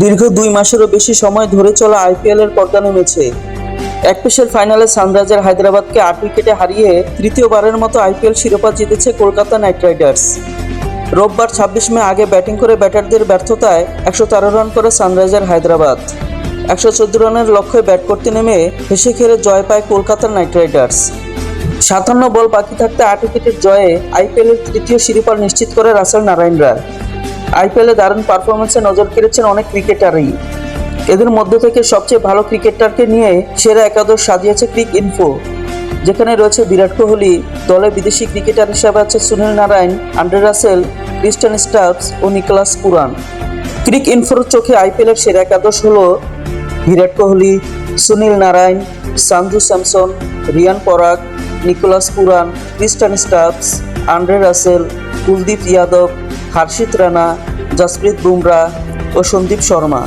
দীর্ঘ দুই মাসেরও বেশি সময় ধরে চলা আইপিএলের পর্দা নেমেছে। এক পেশের ফাইনালে সানরাইজার হায়দ্রাবাদকে আট উইকেটে হারিয়ে তৃতীয়বারের মতো আইপিএল শিরোপা জিতেছে কলকাতা নাইট রাইডার্স। রোববার ছাব্বিশ মে আগে ব্যাটিং করে ব্যাটারদের ব্যর্থতায় একশো তেরো রান করে সানরাইজার হায়দ্রাবাদ। একশো চোদ্দ রানের লক্ষ্যে ব্যাট করতে নেমে হেসে খেলে জয় পায় কলকাতা নাইট রাইডার্স। সাতান্ন বল বাকি থাকতে আট উইকেটের জয়ে আইপিএলের তৃতীয় শিরোপা নিশ্চিত করে রাসেল নারায়ণরা। আইপিএলে দারুণ পারফরমেন্সে নজর কেড়েছেন অনেক ক্রিকেটারই এদের মধ্য থেকে সবচেয়ে ভালো ক্রিকেটারকে নিয়ে সেরা একাদশ সাজিয়েছে ক্রিক ইনফো যেখানে রয়েছে বিরাট কোহলি, দলে বিদেশি ক্রিকেটার হিসেবে আছে Sunil Narine Andre Russell, Tristan Stubbs ও নিকোলাস পুরান ক্রিক ইনফোর চোখে আইপিএলের সেরা একাদশ হল Virat Kohli, Sunil Narine Sanju Samson, Riyan Parag Nicholas Pooran Tristan Stubbs Andre Russell, Kuldeep Yadav Harshit Rana, Jasprit Bumrah ও সন্দীপ শর্মা।